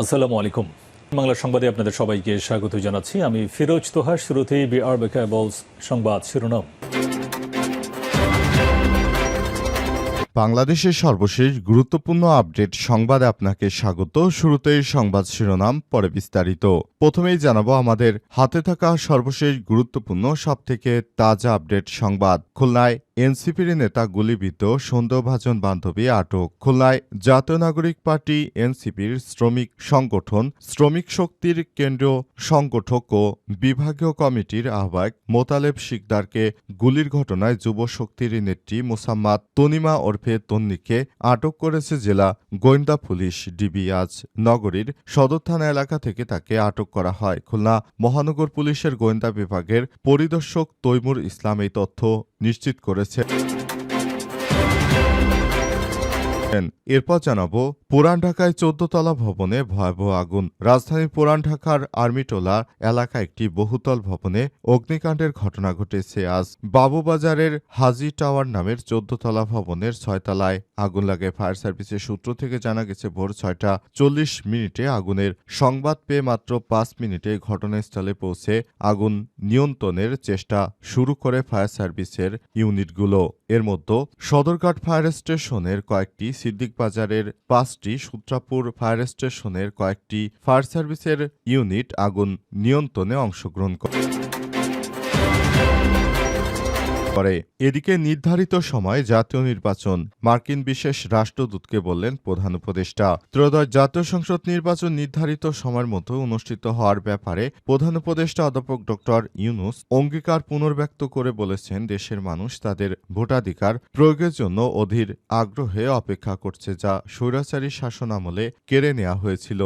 আসসালামু আলাইকুম। বাংলা সংবাদে আপনাদের সবাইকে স্বাগত জানাচ্ছি। আমি ফিরোজ তোহার শুরুতেই বিআর বেকাবলস সংবাদ শিরোনাম। বাংলাদেশের সর্বশেষ গুরুত্বপূর্ণ আপডেট সংবাদে আপনাকে স্বাগত। শুরুতেই সংবাদ শিরোনাম, পরে বিস্তারিত। প্রথমেই জানাব আমাদের হাতে থাকা সর্বশেষ গুরুত্বপূর্ণ সবথেকে তাজা আপডেট সংবাদ। খুলনায় এনসিপির নেতা গুলিবিদ্ধ সন্দেহভাজন বান্ধবী আটক। খুলনায় জাতীয় নাগরিক পার্টি এনসিপির শ্রমিক সংগঠন, শ্রমিক শক্তির কেন্দ্রীয় সংগঠক ও বিভাগীয় কমিটির আহ্বায়ক মোতালেব শিকদারকে গুলির ঘটনায় যুব শক্তির নেত্রী মোসাম্মাদ তনিমা ওরফে তন্নিকে আটক করেছে জেলা গোয়েন্দা পুলিশ ডিবি। আজ নগরীর সদর থানা এলাকা থেকে তাকে আটক করা হয়। খুলনা মহানগর পুলিশের গোয়েন্দা বিভাগের পরিদর্শক তৈমুর ইসলাম এই তথ্য নিশ্চিত করেছে Let's. এরপর জানাব, পুরান ঢাকায় চোদ্দতলা ভবনে ভয়াবহ আগুন। রাজধানীর পুরান ঢাকার আর্মিটোলা এলাকা একটি বহুতল ভবনে অগ্নিকাণ্ডের ঘটনা ঘটেছে আজ। বাবুবাজারের হাজি টাওয়ার নামের চোদ্দতলা ভবনের ছয়তলায় আগুন লাগে। ফায়ার সার্ভিসের সূত্র থেকে জানা গেছে, ভোর ছয়টা চল্লিশ মিনিটে আগুনের সংবাদ পেয়ে মাত্র পাঁচ মিনিটে ঘটনাস্থলে পৌঁছে আগুন নিয়ন্ত্রণের চেষ্টা শুরু করে ফায়ার সার্ভিসের ইউনিটগুলো। এর মধ্যে সদরঘাট ফায়ার স্টেশনের কয়েকটি সিদ্দিক বাজারের পাঁচটি সূত্রাপুর ফায়ার স্টেশনের কয়েকটি ফায়ার সার্ভিসের ইউনিট আগুন নিয়ন্ত্রণে অংশগ্রহণ করে। করে এদিকে নির্ধারিত সময় জাতীয় নির্বাচন। মার্কিন বিশেষ রাষ্ট্রদূতকে বললেন প্রধান উপদেষ্টা। ত্রয়োদশ জাতীয় সংসদ নির্বাচন নির্ধারিত সময়ের মতো অনুষ্ঠিত হওয়ার ব্যাপারে প্রধান উপদেষ্টা অধ্যাপক ড ইউনুস অঙ্গীকার পুনর্ব্যক্ত করে বলেছেন দেশের মানুষ তাদের ভোটাধিকার প্রয়োগের জন্য অধীর আগ্রহে অপেক্ষা করছে যা স্বৈরাচারী শাসন আমলে কেড়ে নেওয়া হয়েছিল।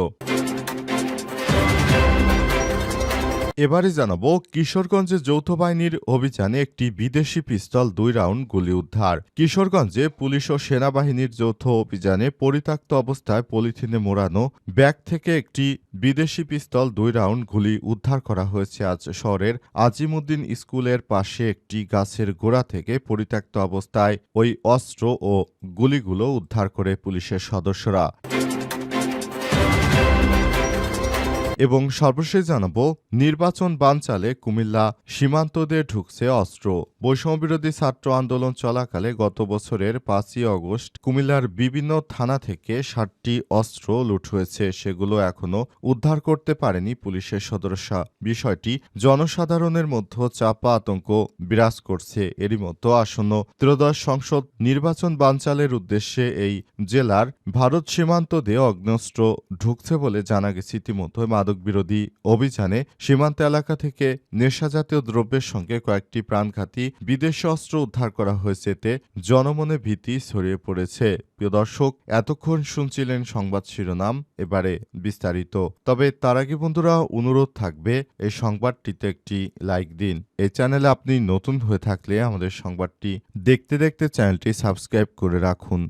এবারে জানাব কিশোরগঞ্জে যৌথ বাহিনীর অভিযানে একটি বিদেশি পিস্তল দুই রাউন্ড গুলি উদ্ধার। কিশোরগঞ্জে পুলিশ ও সেনাবাহিনীর যৌথ অভিযানে পরিত্যক্ত অবস্থায় পলিথিনে মোড়ানো ব্যাগ থেকে একটি বিদেশি পিস্তল দুই রাউন্ড গুলি উদ্ধার করা হয়েছে আজ শহরের আজিমুদ্দিন স্কুলের পাশে একটি গাছের গোড়া থেকে পরিত্যক্ত অবস্থায় ওই অস্ত্র ও গুলিগুলো উদ্ধার করে পুলিশের সদস্যরা। এবং সর্বশেষ জানাব নির্বাচন বানচালে কুমিল্লা সীমান্তদের ঢুকছে অস্ত্র। বৈষম্যবিরোধী ছাত্র আন্দোলন চলাকালে গত বছরের পাঁচই অগস্ট কুমিল্লার বিভিন্ন থানা থেকে ষাটটি অস্ত্র লুট হয়েছে। সেগুলো এখনও উদ্ধার করতে পারেনি পুলিশের সদস্যা বিষয়টি জনসাধারণের মধ্যে চাপা আতঙ্ক বিরাজ করছে। এরই মধ্যে আসন্ন ত্রয়োদশ সংসদ নির্বাচন বানচালের উদ্দেশ্যে এই জেলার ভারত সীমান্ত দিয়ে অগ্নস্ত্র ঢুকছে বলে জানা গেছে। ইতিমধ্যে মাদক বিরোধী অভিযানে সীমান্ত এলাকা থেকে নেশাজাতীয় দ্রব্যের সঙ্গে কয়েকটি প্রাণঘাতী বিদেশি অস্ত্র উদ্ধার করা হয়েছে এতে জনমনে ভীতি ছড়িয়ে পড়েছে। প্রিয় দর্শক, এতক্ষণ শুনছিলেন সংবাদ শিরোনাম, এবারে বিস্তারিত। তবে তার আগে বন্ধুরা, অনুরোধ থাকবে, এই সংবাদটিতে একটি লাইক দিন। এই চ্যানেলে আপনি নতুন হয়ে থাকলে আমাদের সংবাদটি দেখতে দেখতে চ্যানেলটি সাবস্ক্রাইব করে রাখুন।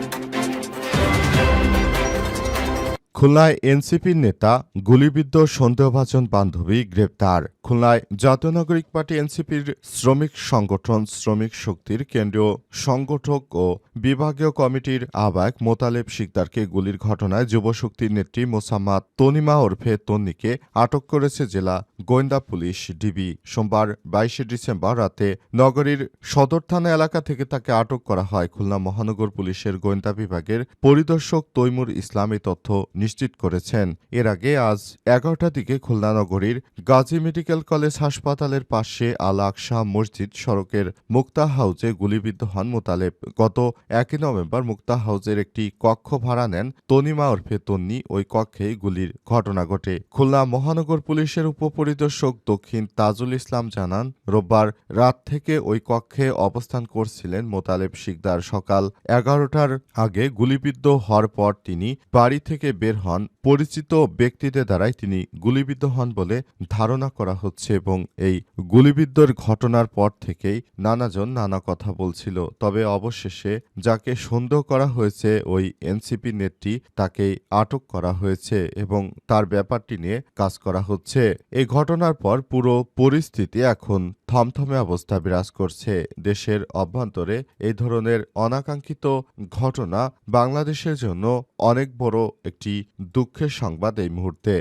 খুলনায় এনসিপির নেতা, গুলিবিদ্ধ সন্দেহভাজন বান্ধবী গ্রেপ্তার। খুলনায় জাতীয় নাগরিক পার্টি এনসিপির শ্রমিক সংগঠন শ্রমিক শক্তির কেন্দ্রীয় সংগঠক ও বিভাগীয় কমিটির আহ্বায়ক মোতালেব শিকদারকে গুলির ঘটনায় যুবশক্তির নেত্রী মোসাম্মাদ তনিমা ওরফে তন্নিকে আটক করেছে জেলা গোয়েন্দা পুলিশ ডিবি। সোমবার বাইশে ডিসেম্বর রাতে নগরীর সদর থানা এলাকা থেকে তাকে আটক করা হয়। খুলনা মহানগর পুলিশের গোয়েন্দা বিভাগের পরিদর্শক তৈমুর ইসলাম তথ্য নিশ্চিত করেছেন। এর আগে আজ এগারোটার দিকে খুলনা নগরীর গাজী মেডিকেল কলেজ হাসপাতালের পাশে আল আকশা মসজিদ সড়কের মুক্তা হাউজে গুলিবিদ্ধ হন মোতালেব। গত একই নভেম্বর মুক্তা হাউজের একটি কক্ষ ভাড়া নেন তনিমা ওরফে তন্নি। ওই কক্ষে গুলির ঘটনা ঘটে। খুলনা মহানগর পুলিশের উপপরিদর্শক দক্ষিণ তাজুল ইসলাম জানান, রোববার রাত থেকে ওই কক্ষে অবস্থান করছিলেন মোতালেব শিকদার। সকাল এগারোটার আগে গুলিবিদ্ধ হওয়ার পর তিনি বাড়ি থেকে বের হন, পরিচিত ব্যক্তিদের দ্বারাই তিনি গুলিবিদ্ধ হন বলে ধারণা করা হচ্ছে এবং এই গুলিবিদ্ধর ঘটনার পর থেকেই নানাজন নানা কথা বলছিল। তবে অবশেষে যাকে সন্দেহ করা হয়েছে, ওই এনসিপি নেত্রী তাকেই আটক করা হয়েছে এবং তার ব্যাপারটি নিয়ে কাজ করা হচ্ছে। এই ঘটনার পর পুরো পরিস্থিতি এখন থমথমে অবস্থা বিরাজ করছে। দেশের অভ্যন্তরে এই ধরনের অনাকাঙ্ক্ষিত ঘটনা বাংলাদেশের জন্য অনেক বড় একটি দুঃখের সংবাদ এই মুহূর্তে।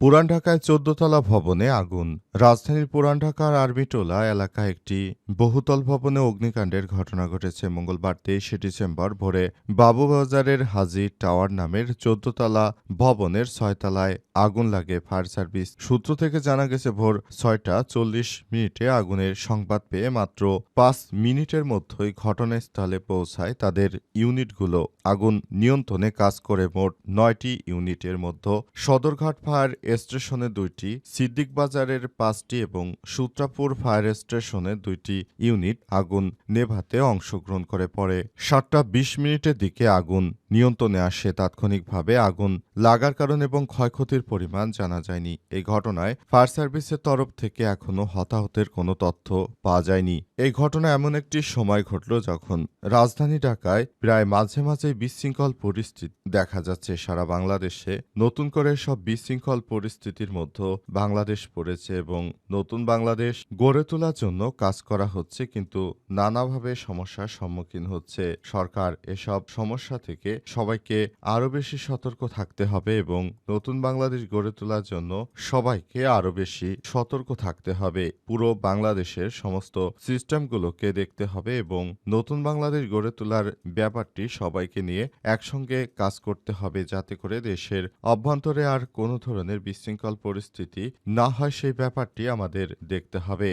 পুরান ঢাকায় চোদ্দতলা ভবনে আগুন। রাজধানীর পুরান ঢাকার আরবিটোলা এলাকায় একটি বহুতল ভবনে অগ্নিকাণ্ডের ঘটনা ঘটেছে। মঙ্গলবার তেইশে ডিসেম্বর ভোরে বাবুবাজারের হাজি টাওয়ার নামের চোদ্দতলা ভবনের ছয়তলায় আগুন লাগে। ফায়ার সার্ভিস সূত্র থেকে জানা গেছে, ভোর ছয়টা চল্লিশ মিনিটে আগুনের সংবাদ পেয়ে মাত্র পাঁচ মিনিটের মধ্যেই ঘটনাস্থলে পৌঁছায় তাদের ইউনিটগুলো। আগুন নিয়ন্ত্রণে কাজ করে মোট নয়টি ইউনিটের মধ্যে সদরঘাট ফায়ার স্টেশনে দুইটি, সিদ্দিক বাজারের পাঁচটি এবং সূত্রাপুর ফায়ার স্টেশনে দুইটি ইউনিট আগুন নেভাতে অংশগ্রহণ করে পরে সাতটা বিশ মিনিটের দিকে আগুন নিয়ন্ত্রণে আসে তাৎক্ষণিকভাবে আগুন লাগার কারণ এবং ক্ষয়ক্ষতির পরিমাণ জানা যায়নি। এই ঘটনায় ফায়ার সার্ভিসের তরফ থেকে এখনও হতাহতের কোনো তথ্য পাওয়া যায়নি। এই ঘটনা এমন একটি সময় ঘটল যখন রাজধানী ঢাকায় প্রায় মাঝে মাঝে বিশৃঙ্খল পরিস্থিতি দেখা যাচ্ছে। সারা বাংলাদেশে নতুন করে সব বিশৃঙ্খল পরিস্থিতির মধ্যে বাংলাদেশ পড়েছে এবং নতুন বাংলাদেশ গড়ে তোলার জন্য কাজ করা হচ্ছে, কিন্তু নানাভাবে সমস্যার সম্মুখীন হচ্ছে সরকার। এসব সমস্যা থেকে সবাইকে আরও বেশি সতর্ক থাকতে হবে এবং নতুন বাংলাদেশ গড়ে তোলার জন্য সবাইকে আরও বেশি সতর্ক থাকতে হবে। পুরো বাংলাদেশের সমস্ত সিস্টেমগুলোকে দেখতে হবে এবং নতুন বাংলাদেশ গড়ে তোলার ব্যাপারটি সবাইকে নিয়ে একসঙ্গে কাজ করতে হবে যাতে করে দেশের অভ্যন্তরে আর কোনো ধরনের বিশৃঙ্খল পরিস্থিতি না হয় সেই ব্যাপারটি আমাদের দেখতে হবে।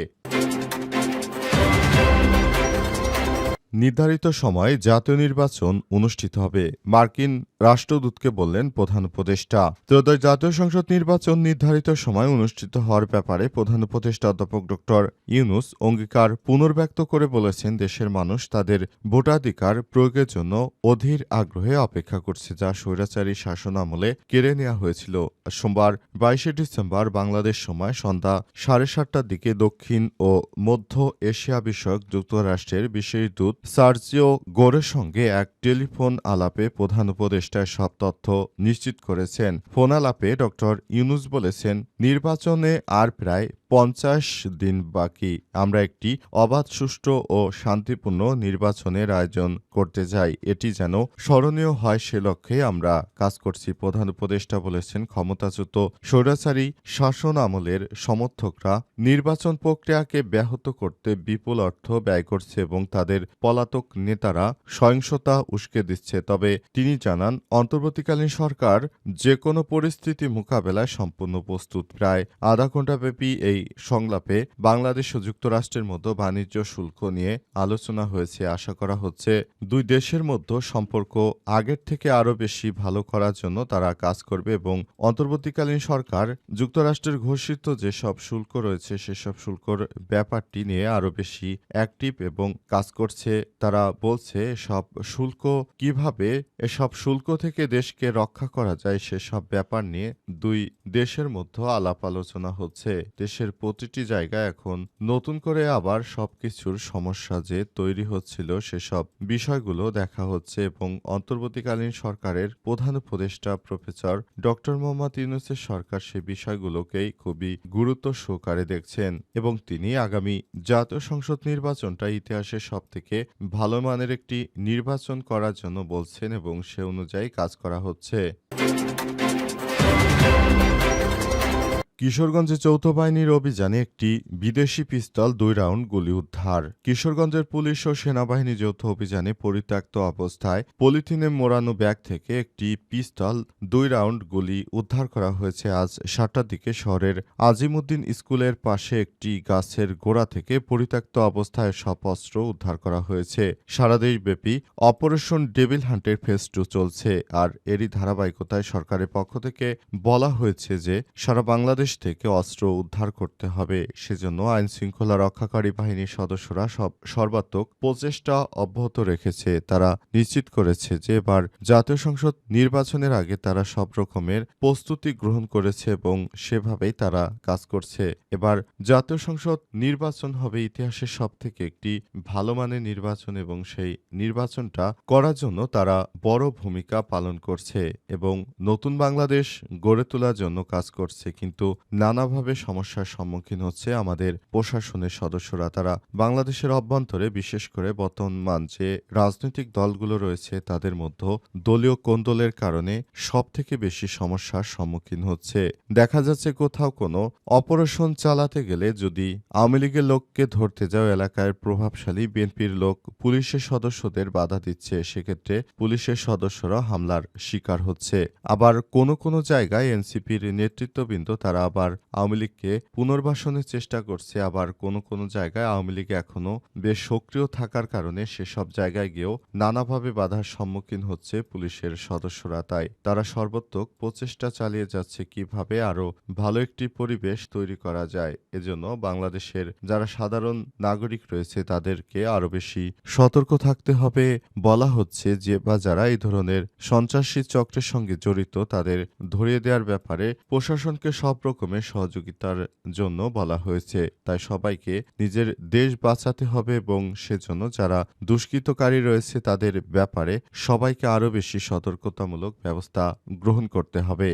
নির্ধারিত সময়ে জাতীয় নির্বাচন অনুষ্ঠিত হবে। মার্কিন রাষ্ট্রদূতকে বললেন প্রধান উপদেষ্টা। ত্রয়োদশ জাতীয় সংসদ নির্বাচন নির্ধারিত সময় অনুষ্ঠিত হওয়ার ব্যাপারে প্রধান উপদেষ্টা অধ্যাপক ডক্টর ইউনুস অঙ্গীকার পুনর্ব্যক্ত করে বলেছেন দেশের মানুষ তাদের ভোটাধিকার প্রয়োগের জন্য অধীর আগ্রহে অপেক্ষা করছে যা স্বৈরাচারী শাসন আমলে কেড়ে নেওয়া হয়েছিল। সোমবার বাইশে ডিসেম্বর বাংলাদেশ সময় সন্ধ্যা সাড়ে সাতটার দিকে দক্ষিণ ও মধ্য এশিয়া বিষয়ক যুক্তরাষ্ট্রের বিশেষ দূত সার্জিও গোরের সঙ্গে এক টেলিফোন আলাপে প্রধান উপদেষ্টা সব তথ্য নিশ্চিত করেছেন। ফোন আলাপে ড ইউনুস বলেছেন, নির্বাচনে আর প্রায় পঞ্চাশ দিন বাকি। আমরা একটি অবাধ, সুষ্ঠু ও শান্তিপূর্ণ নির্বাচনের আয়োজন করতে চাই। এটি যেন স্মরণীয় হয় সে লক্ষ্যে আমরা কাজ করছি, প্রধান উপদেষ্টা বলেছেন। ক্ষমতাচ্যুত স্বৈরাচারী শাসন আমলের সমর্থকরা নির্বাচন প্রক্রিয়াকে ব্যাহত করতে বিপুল অর্থ ব্যয় করছে এবং তাদের পলাতক নেতারা সহিংসতা উস্কে দিচ্ছে। তবে তিনি জানান, অন্তর্বর্তীকালীন সরকার যে কোনো পরিস্থিতি মোকাবেলায় সম্পূর্ণ প্রস্তুত। প্রায় আধা ঘণ্টাব্যাপী এই সংলাপে বাংলাদেশ ও যুক্তরাষ্ট্রের মধ্যে বাণিজ্য শুল্ক নিয়ে আলোচনা হয়েছে। আশা করা হচ্ছে দুই দেশের মধ্যে সম্পর্ক আগের থেকে আরও বেশি ভালো করার জন্য তারা কাজ করবে এবং অন্তর্বর্তীকালীন সরকার, যুক্তরাষ্ট্রের ঘোষিত যেসব শুল্ক রয়েছে, সেসব শুল্কর ব্যাপারটি নিয়ে আরও বেশি অ্যাক্টিভ এবং কাজ করছে। তারা বলছে সব শুল্ক কীভাবে, এসব শুল্ক থেকে দেশকে রক্ষা করা যায়, সেসব ব্যাপার নিয়ে দুই দেশের মধ্যে আলাপ আলোচনা হচ্ছে। দেশের প্রতিটি জায়গা এখন নতুন করে আবার সবকিছুর সমস্যা যে তৈরি হচ্ছিল সেসব বিষয়গুলো দেখা হচ্ছে এবং অন্তর্বর্তীকালীন সরকারের প্রধান উপদেষ্টা প্রফেসর ডক্টর মোহাম্মদ ইউনুসের সরকার সে বিষয়গুলোকেই খুবই গুরুত্ব সহকারে দেখছেন এবং তিনি আগামী জাতীয় সংসদ নির্বাচনটা ইতিহাসের সবথেকে ভালো মানের একটি নির্বাচন করার জন্য বলছেন এবং সে অনুযায়ী কাজ করা হচ্ছে। কিশোরগঞ্জে যৌথ বাহিনীর অভিযানে একটি বিদেশি পিস্তল দুই রাউন্ড গুলি উদ্ধার। কিশোরগঞ্জের পুলিশ ও সেনাবাহিনী যৌথ অভিযানে পরিত্যক্ত অবস্থায় পলিথিনে মোড়ানো ব্যাগ থেকে একটি পিস্তল দুই রাউন্ড গুলি উদ্ধার করা হয়েছে আজ সাতটার দিকে শহরের আজিমুদ্দিন স্কুলের পাশে একটি গাছের গোড়া থেকে পরিত্যক্ত অবস্থায় সব অস্ত্র উদ্ধার করা হয়েছে। সারা দেশব্যাপী অপারেশন ডেভিল হান্টের ফেজ টু চলছে। আর এরই ধারাবাহিকতায় সরকারের পক্ষ থেকে বলা হয়েছে যে সারা বাংলাদেশ প্রদেশ থেকে অস্ত্র উদ্ধার করতে হবে। সেজন্য আইন শৃঙ্খলা রক্ষাকারী বাহিনীর সদস্যরা সব সর্বাত্মক প্রচেষ্টা অব্যাহত রেখেছে। তারা নিশ্চিত করেছে যে এবার জাতীয় সংসদ নির্বাচনের আগে তারা সব রকমের প্রস্তুতি গ্রহণ করেছে এবং সেভাবেই তারা কাজ করছে। এবার জাতীয় সংসদ নির্বাচন হবে ইতিহাসের সব থেকে একটি ভালো মানের নির্বাচন এবং সেই নির্বাচনটা করার জন্য তারা বড় ভূমিকা পালন করছে এবং নতুন বাংলাদেশ গড়ে তোলার জন্য কাজ করছে। কিন্তু নানাভাবে সমস্যার সম্মুখীন হচ্ছে আমাদের প্রশাসনের সদস্যরা। তারা বাংলাদেশের অভ্যন্তরে, বিশেষ করে বর্তমান যে রাজনৈতিক দলগুলো রয়েছে, তাদের মধ্যে দলীয় কোন্দলের কারণে সব থেকে বেশি সমস্যার সম্মুখীন হচ্ছে। দেখা যাচ্ছে কোথাও কোনো অপারেশন চালাতে গেলে যদি আওয়ামী লীগের লোককে ধরতে যাও, এলাকার প্রভাবশালী বিএনপির লোক পুলিশের সদস্যদের বাধা দিচ্ছে, সেক্ষেত্রে পুলিশের সদস্যরা হামলার শিকার হচ্ছে। আবার কোনো কোনো জায়গায় এনসিপির নেতৃত্ববৃন্দ তারা আবার আওয়ামী লীগকে পুনর্বাসনের চেষ্টা করছে, আবার কোনো কোনো জায়গায় আওয়ামী লীগ এখনও বেশ সক্রিয় থাকার কারণে সেসব জায়গায় গিয়েও নানাভাবে বাধার সম্মুখীন হচ্ছে পুলিশের সদস্যরা। তাই তারা সর্বোত্তক প্রচেষ্টা চালিয়ে যাচ্ছে কীভাবে আরও ভালো একটি পরিবেশ তৈরি করা যায়। এজন্য বাংলাদেশের যারা সাধারণ নাগরিক রয়েছে, তাদেরকে আরও বেশি সতর্ক থাকতে হবে। বলা হচ্ছে যে বা যারা এই ধরনের সন্ত্রাসী চক্রের সঙ্গে জড়িত, তাদের ধরিয়ে দেওয়ার ব্যাপারে প্রশাসনকে সব রকমের সহযোগিতার জন্য বলা হয়েছে। তাই সবাইকে নিজের দেশ বাঁচাতে হবে এবং সেজন্য যারা দুষ্কৃতকারী রয়েছে তাদের ব্যাপারে সবাইকে আরও বেশি সতর্কতামূলক ব্যবস্থা গ্রহণ করতে হবে।